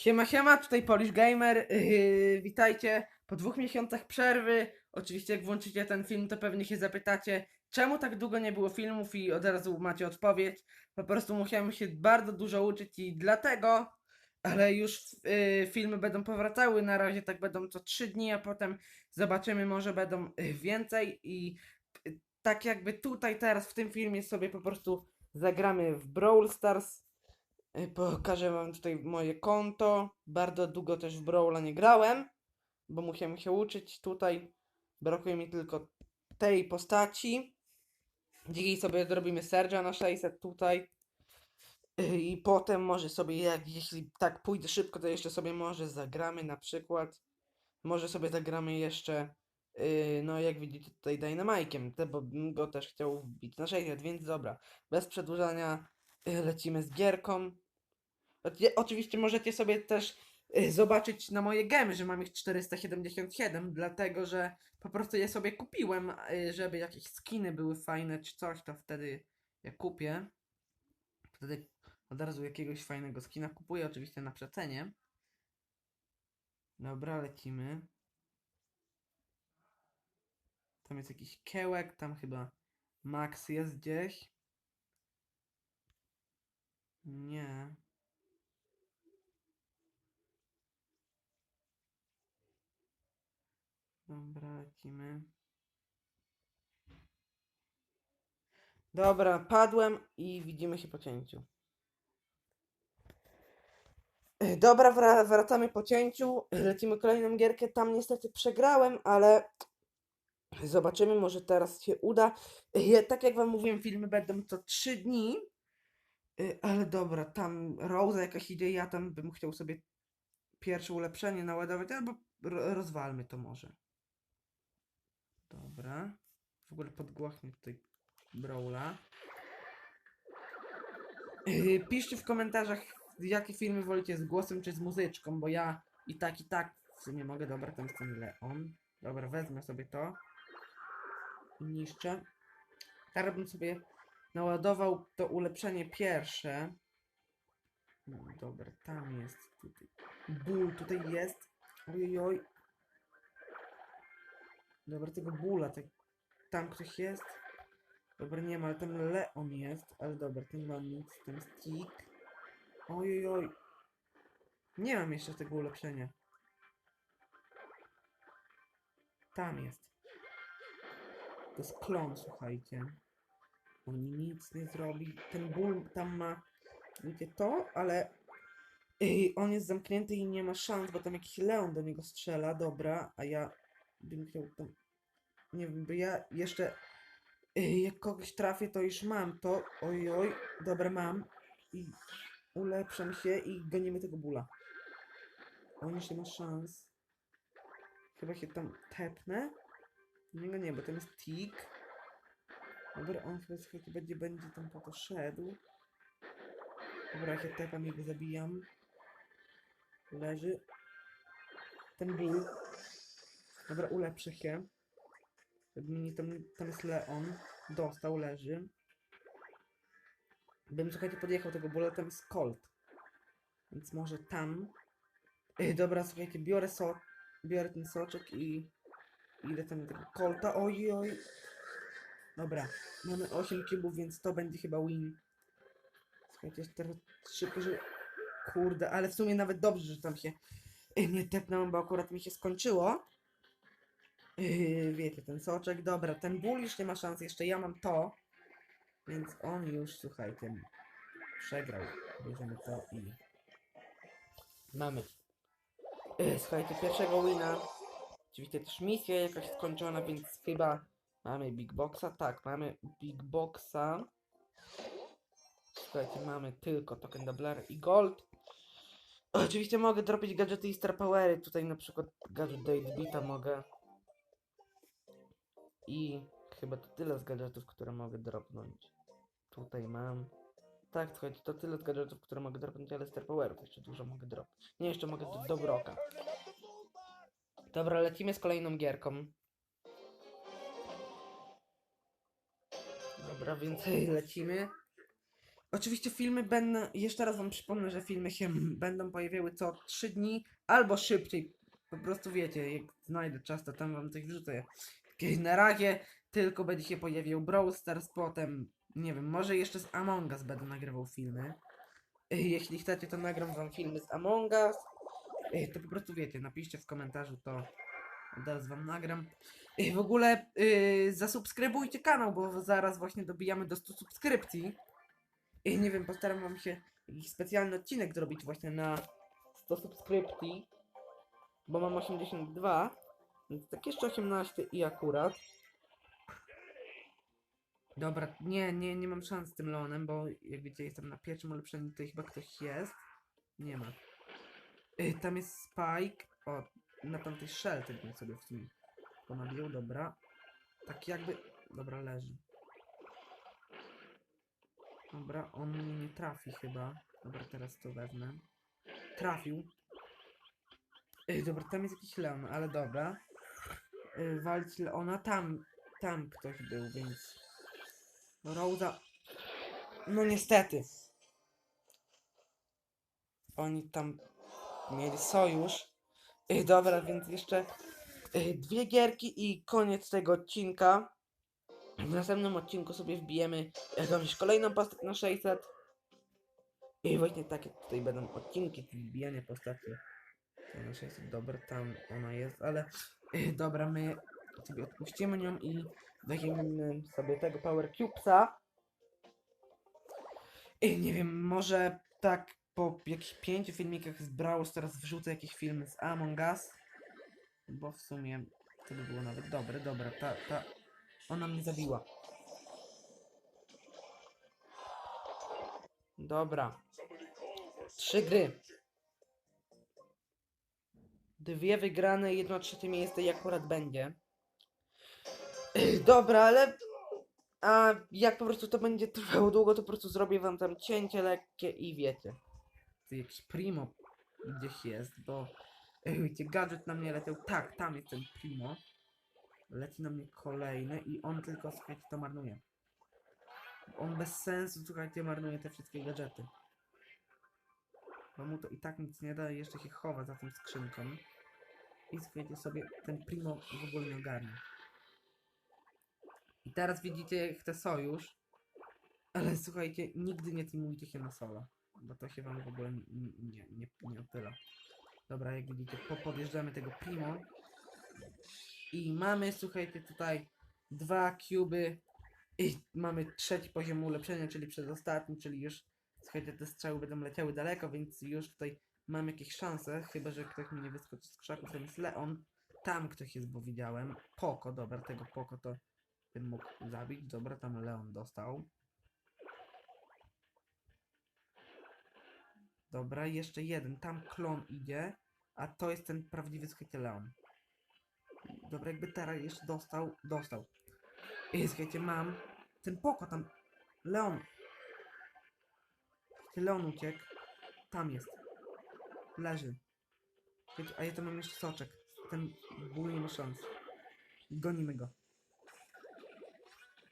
Siema, siema, tutaj Polish Gamer. Yy, witajcie po dwóch miesiącach przerwy. Oczywiście, jak włączycie ten film, to pewnie się zapytacie, czemu tak długo nie było filmów, i od razu macie odpowiedź. Po prostu musiałem się bardzo dużo uczyć i dlatego, ale już yy, filmy będą powracały. Na razie tak będą co trzy dni, a potem zobaczymy, może będą yy, więcej. I yy, tak jakby tutaj, teraz w tym filmie sobie po prostu zagramy w Brawl Stars. Y, Pokażę wam tutaj moje konto. Bardzo długo też w Brawla nie grałem, bo musiałem się uczyć. Tutaj brakuje mi tylko tej postaci. Dzisiaj sobie zrobimy Serge'a na 600 tutaj. Y, I potem może sobie, jak jeśli tak pójdę szybko, to jeszcze sobie może zagramy na przykład. Może sobie zagramy jeszcze, y, no jak widzicie tutaj Dynamike'iem, te- bo bym go też chciał wbić na 600, więc dobra. Bez przedłużania lecimy z gierką. Oczywiście możecie sobie też y, zobaczyć na moje gemy, że mam ich 477, dlatego że po prostu je sobie kupiłem, y, żeby jakieś skiny były fajne czy coś, to wtedy je kupię. Wtedy od razu jakiegoś fajnego skina kupuję, oczywiście na przecenie. Dobra, lecimy. Tam jest jakiś kełek, tam chyba Max jest gdzieś. Nie. Dobra, lecimy. Dobra, padłem i widzimy się po cięciu. Dobra, wra- wracamy po cięciu. Lecimy kolejną gierkę. Tam niestety przegrałem, ale zobaczymy, może teraz się uda. Tak jak wam mówiłem, filmy będą co 3 dni. E, Ale dobra, tam Rosa jakaś idzie, ja tam bym chciał sobie pierwsze ulepszenie naładować, albo ro- rozwalmy to może. Dobra. W ogóle podgłośnię tutaj Brawla. Yy, Piszcie w komentarzach, jakie filmy wolicie z głosem czy z muzyczką, bo ja i tak, i tak w sumie mogę. Dobra, tam jest ten Leon. Dobra, wezmę sobie to. I niszczę. Teraz bym sobie naładował to ulepszenie pierwsze. No dobra, tam jest. Tutaj. Ból tutaj jest. Ojoj. Dobra, tego bóla, tak, tam ktoś jest. Dobra, nie ma, ale tam Leon jest, ale dobra, ten ma nic, ten stick. Ojoj, oj. Nie mam jeszcze tego ulepszenia. Tam jest. To jest klon, słuchajcie. On nic nie zrobi. Ten ból tam ma, wiecie to, ale Ej, on jest zamknięty i nie ma szans, bo tam jakiś Leon do niego strzela, dobra, a ja bym chciał tam, nie wiem, bo ja jeszcze, ej, jak kogoś trafię, to już mam to, oj, oj, dobra, mam i ulepszam się i gonimy tego bóla. On nie ma szans. Chyba się tam tepnę. Niego nie, bo tam jest tik. Dobra, on chyba słuchajcie, będzie, będzie tam po to szedł. Dobra, ja się tepam i go zabijam. Leży. Ten ból. Dobra, ulepszę się. Żeby mi tam, tam jest Leon. Dostał, leży. Bym, słuchajcie, podjechał tego bóla, tam jest Colt. Więc może tam. Ej, dobra, słuchajcie, biorę sok. Biorę ten soczek i... Idę tam do tego Colta. Oj, oj. Dobra, mamy 8 kubów, więc to będzie chyba win. Słuchajcie, teraz szybko, że... Kurde, ale w sumie nawet dobrze, że tam się y, nie tepnąłem, bo akurat mi się skończyło. Yy, wiecie, ten soczek, dobra, ten ból już nie ma szans, jeszcze ja mam to. Więc on już, słuchajcie, przegrał. Bierzemy to i... Mamy. Yy, słuchajcie, pierwszego wina. Oczywiście też misja jakaś skończona, więc chyba mamy Big Boxa. Tak, mamy Big Boxa. Słuchajcie, mamy tylko token doubler i gold. Oczywiście mogę dropić gadżety i star powery. Tutaj na przykład gadżet do 8-bita mogę. I chyba to tyle z gadżetów, które mogę dropnąć. Tutaj mam. Tak, słuchajcie, to tyle z gadżetów, które mogę dropnąć, ale star powerów jeszcze dużo mogę dropnąć. Nie, jeszcze mogę do, do. Dobra, lecimy z kolejną gierką. Dobra, więc lecimy. Oczywiście filmy będą, jeszcze raz wam przypomnę, że filmy się będą pojawiały co 3 dni albo szybciej. Po prostu wiecie, jak znajdę czas, to tam wam coś wrzucę. Na razie tylko będzie się pojawiał Brawl Stars, potem, nie wiem, może jeszcze z Among Us będę nagrywał filmy. Y, Jeśli chcecie, to nagram wam filmy z Among Us. Y, To po prostu wiecie, napiszcie w komentarzu, to teraz wam nagram. W ogóle y, zasubskrybujcie kanał, bo zaraz właśnie dobijamy do 100 subskrypcji. I nie wiem, postaram wam się jakiś specjalny odcinek zrobić właśnie na 100 subskrypcji, bo mam 82, więc tak jeszcze 18 i akurat. Dobra, nie, nie, nie mam szans z tym Leonem, bo jak wiecie, jestem na pierwszym ulepszeniu, tutaj chyba ktoś jest. Nie ma. Y, tam jest Spike. O, na tamtej shelter bym sobie w sumie ponabił, dobra. Tak jakby... Dobra, leży. Dobra, on mnie nie trafi chyba. Dobra, teraz to wezmę. Trafił. Ej, dobra, tam jest jakiś Leon, ale dobra. Yy, walić Leona, tam, tam ktoś był, więc... Rosa... No niestety. Oni tam mieli sojusz. Dobra, więc jeszcze dwie gierki i koniec tego odcinka. W następnym odcinku sobie wbijemy jakąś kolejną postać na 600. I właśnie takie tutaj będą odcinki, wbijanie postaci na 600. Dobra, tam ona jest, ale dobra, my sobie odpuścimy nią i weźmiemy sobie tego Power Cubesa. I nie wiem, może tak po jakichś pięciu filmikach z Brawl teraz wrzucę jakiś film z Among Us. Bo w sumie to by było nawet dobre. Dobra, ta, ta, ona mnie zabiła. Dobra. Trzy gry. Dwie wygrane, jedno trzecie miejsce i akurat będzie. Dobra, ale... A jak po prostu to będzie trwało długo, to po prostu zrobię wam tam cięcie lekkie i wiecie. Jakiś primo gdzieś jest, bo... Wiecie, gadżet na mnie leciał. Tak, tam jest ten primo. Leci na mnie kolejny i on tylko, słuchajcie, to marnuje. On bez sensu, słuchajcie, marnuje te wszystkie gadżety. Bo mu to i tak nic nie da jeszcze się chowa za tą skrzynką. I słuchajcie sobie, ten primo w ogóle nie ogarnia. I teraz widzicie, jak chce sojusz. Ale słuchajcie, nigdy nie teamujcie się na solo. Bo to się wam w ogóle nie, nie, nie, opyla. Dobra, jak widzicie, po, podjeżdżamy tego primo. I mamy, słuchajcie, tutaj dwa cuby. I mamy trzeci poziom ulepszenia, czyli przedostatni, czyli już, słuchajcie, te strzały będą leciały daleko, więc już tutaj mam jakieś szanse, chyba, że ktoś mi nie wyskoczy z krzaków, tam jest Leon. Tam ktoś jest, bo widziałem. Poko, dobra, tego Poko to bym mógł zabić. Dobra, tam Leon dostał. Dobra, jeszcze jeden. Tam klon idzie, a to jest ten prawdziwy, słuchajcie, Leon. Dobra, jakby teraz jeszcze dostał, dostał. I słuchajcie, mam ten poko tam. Leon. Leon uciekł. Tam jest. Leży. Słuchajcie, a ja to mam jeszcze soczek. Ten ból nie. Gonimy go.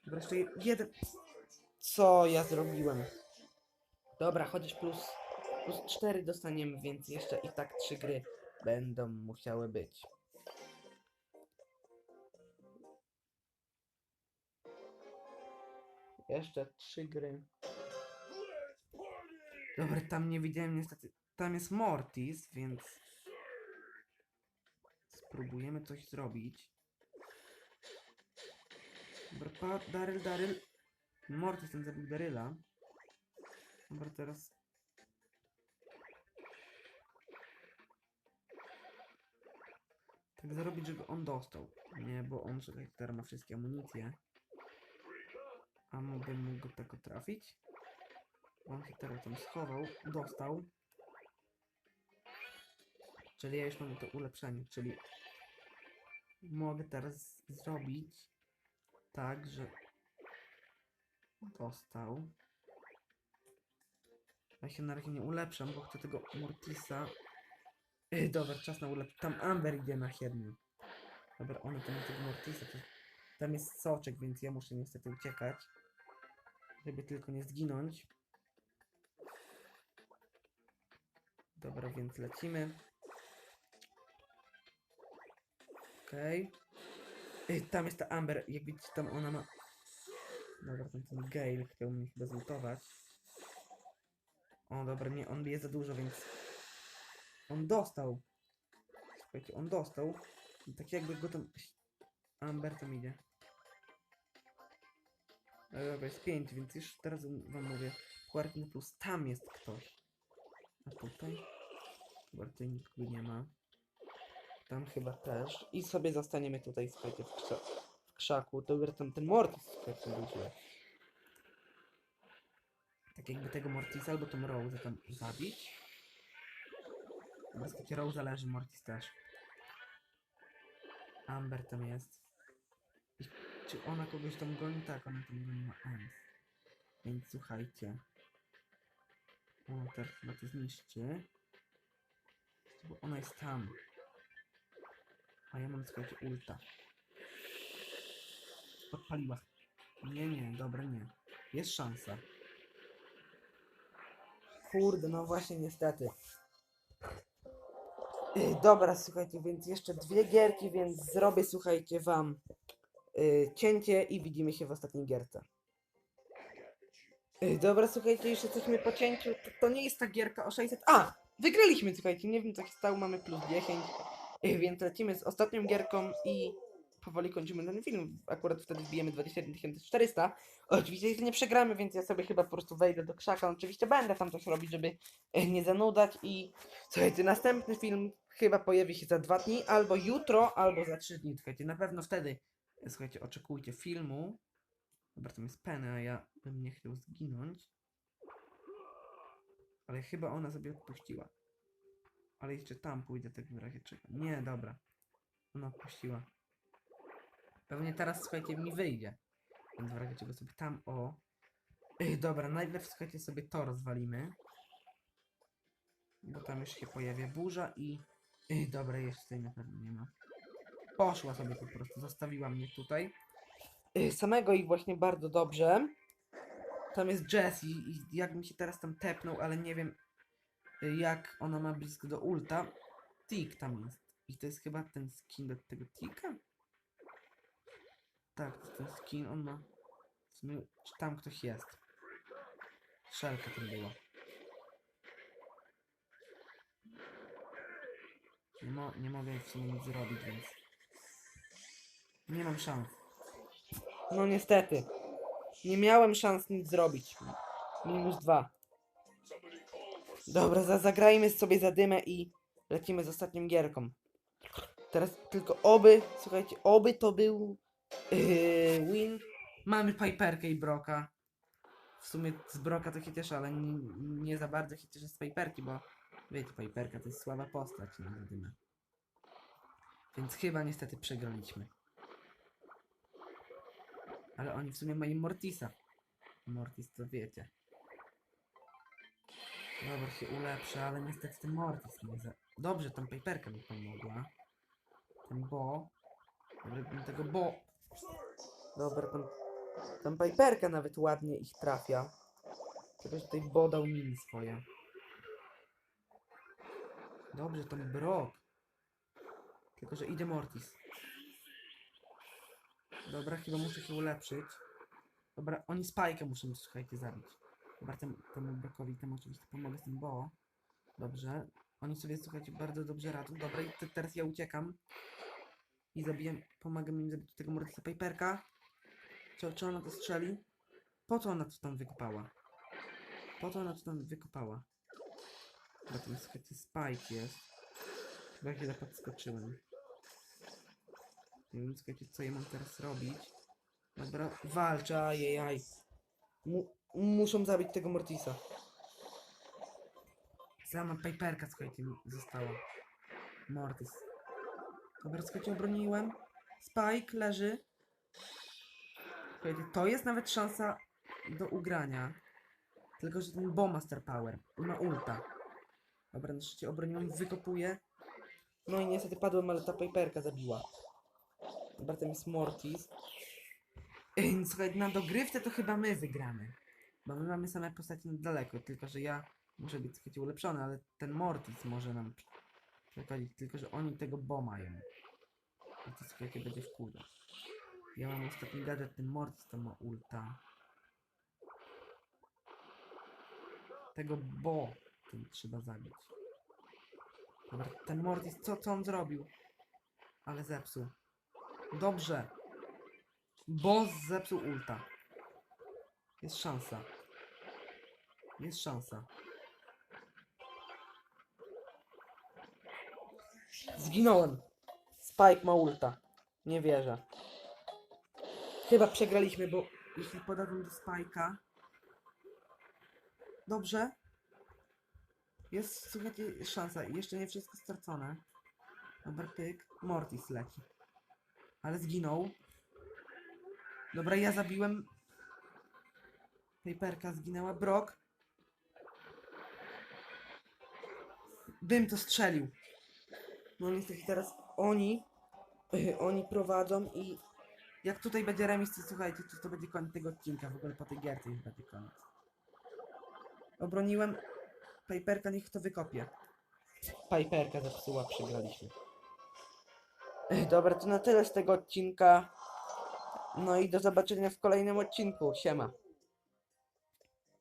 Dobra, jeszcze je- jeden. Co ja zrobiłem? Dobra, chociaż plus, plus 4 dostaniemy, więc jeszcze i tak trzy gry będą musiały być. Jeszcze trzy gry. Dobra, tam nie widziałem niestety. Tam jest Mortis, więc spróbujemy coś zrobić. Dobra, pa, Daryl, Daryl. Mortis ten zabił Daryla. Dobra, teraz. Tak zrobić, żeby on dostał. Nie, bo on czekaj, teraz ma wszystkie amunicje. A mógłbym mógł go tego trafić? On się teraz tam schował, dostał. Czyli ja już mam to ulepszenie, czyli mogę teraz zrobić tak, że dostał. Ja się na razie nie ulepszam, bo chcę tego Mortisa. Ej, dobra, czas na urlop. Tam Amber idzie na siedmiu. Dobra, ona tam ma tego Mortisa. To... Tam jest soczek, więc ja muszę niestety uciekać. Żeby tylko nie zginąć. Dobra, więc lecimy. Okej. Okay. Ej, tam jest ta Amber. Jak widzicie, tam ona ma... Dobra, tam ten Gale chciał mnie chyba zlutować. O, dobra, nie, on bije za dużo, więc on dostał. Słuchajcie, on dostał. Tak jakby go tam... Amber tam idzie. E, Dobra, jest 5, więc już teraz wam mówię. Puerto plus tam jest ktoś. A tutaj? Tutaj nikogo nie ma. Tam chyba też. I sobie zostaniemy tutaj, słuchajcie, w, krza w krzaku. Tam ten Mortis, słuchajcie, źle. Tak jakby tego Mortisa albo tą Rose tam zabić. Dobra, słuchajcie, Rose leży, Mortis też. Amber tam jest. I czy ona kogoś tam goni? Tak, ona tam goniła Ems. Więc słuchajcie. O, teraz chyba to zniszczy. Bo ona jest tam. A ja mam, słuchajcie, ulta. Podpaliła. Nie, nie, dobra, nie. Jest szansa. Kurde, no właśnie, niestety. Ej, Dobra, słuchajcie, więc jeszcze dwie gierki, więc zrobię, słuchajcie, wam y, cięcie i widzimy się w ostatniej gierce. Ej, Dobra, słuchajcie, już jesteśmy po cięciu. To, to nie jest ta gierka o 600. A! Wygraliśmy, słuchajcie, nie wiem co się stało, mamy plus 10. Ej, Więc lecimy z ostatnią gierką i powoli kończymy ten film. Akurat wtedy wbijemy 21 400. Oczywiście jeśli nie przegramy, więc ja sobie chyba po prostu wejdę do krzaka. Oczywiście będę tam coś robić, żeby e, nie zanudać i słuchajcie, następny film chyba pojawi się za dwa dni, albo jutro, albo za trzy dni. Słuchajcie, na pewno wtedy, e, słuchajcie, oczekujcie filmu. Dobra, tam jest Penny, a ja bym nie chciał zginąć. Ale chyba ona sobie odpuściła. Ale jeszcze tam pójdę w razie czego. Nie, dobra. Ona odpuściła. Pewnie teraz, słuchajcie, mi wyjdzie. Więc w razie czego sobie tam, o. Ej, dobra, najpierw, słuchajcie, sobie to rozwalimy. Bo tam już się pojawia burza i... Ej, dobra, jeszcze tutaj na pewno nie ma. Poszła sobie po prostu, zostawiła mnie tutaj. Ej, samego ich właśnie bardzo dobrze. Tam jest Jessie i jak mi się teraz tam tepnął, ale nie wiem y, jak ona ma blisko do ulta. Tik tam jest. I to jest chyba ten skin do tego Tika? Tak, to ten skin, on ma... Sumie, tam ktoś jest? Szelka tam była. Nie, mo nie mogę w sumie nic zrobić, więc... Nie mam szans. No niestety. Nie miałem szans nic zrobić. Minus dwa. Dobra, za zagrajmy sobie za dymę i lecimy z ostatnią gierką. Teraz tylko oby, słuchajcie, oby to był yy, win. Mamy Piperkę i Broka. W sumie z Broka to cieszę, ale nie, nie za bardzo cieszę z Piperki, bo wiecie, Piperka to jest słaba postać na dymę. Więc chyba niestety przegraliśmy. Ale oni w sumie mają Mortisa. Mortis to wiecie. Dobra, się ulepsza, ale niestety ten Mortis nie za... Dobrze, tam Piperka mi pomogła. Ten Bo. Tego Bo... Dobra, tam... Tam Piperka nawet ładnie ich trafia. Że tutaj Bo dał mini swoje. Dobrze, tam Brock. Tylko, że idzie Mortis. Dobra, chyba muszę się ulepszyć. Dobra, oni Spike'a muszą, słuchajcie, zabić. Dobra, tem, temu Brockowi tam oczywiście pomogę z tym Bo. Dobrze. Oni sobie, słuchajcie, bardzo dobrze radzą. Dobra, i te, teraz ja uciekam. I zabiję, pomagam im zabić tego Mortisa Piperka. Czy, czy ona to strzeli? Po co ona to tam wykopała? Po co ona to tam wykopała? Dobra, tam słuchajcie, Spike jest. Chyba źle podskoczyłem. Nie wiem, słuchajcie, co ja mam teraz robić. Dobra, walczę, ajajaj. Mu muszą zabić tego Mortisa. Sama Piperka, słuchajcie, została. Mortis. Dobra, słuchajcie, obroniłem. Spike leży. Słuchajcie, to jest nawet szansa do ugrania. Tylko, że ten Bo Master Power. Ma ulta. Dobra, na szczęście obroniłem, wykopuję. No i niestety padłem, ale ta Piperka zabiła. Dobra, tam jest Mortis. Ej, no Słuchaj, na dogrywce to chyba my wygramy. Bo my mamy same postacie na daleko, tylko że ja Może być słuchajcie ulepszony, ale ten Mortis może nam pr- przeszkodzić. Tylko, że oni tego bo mają. I to słuchajcie będzie wkurza. Ja mam ostatni gadżet, ten Mortis to ma ulta. Tego bo tym trzeba zabić. Dobra, ten Mortis, co, co on zrobił? Ale zepsuł. Dobrze. Boss zepsuł ulta. Jest szansa. Jest szansa. Zginąłem. Spike ma ulta. Nie wierzę. Chyba przegraliśmy, bo jeśli podadzą do Spike'a... Dobrze. Jest, słuchajcie, szansa. Jeszcze nie wszystko stracone. Dobra, pyk. Mortis leci. Ale zginął. Dobra, ja zabiłem. Paperka zginęła. Brock. Bym to strzelił. No niestety teraz oni, oni prowadzą i jak tutaj będzie remis, to słuchajcie, to, to będzie koniec tego odcinka. W ogóle po tej gierce już będzie koniec. Obroniłem. Paperka niech to wykopie. Paperka zepsuła, przegraliśmy. Ech, Dobra, to na tyle z tego odcinka. No i do zobaczenia w kolejnym odcinku. Siema.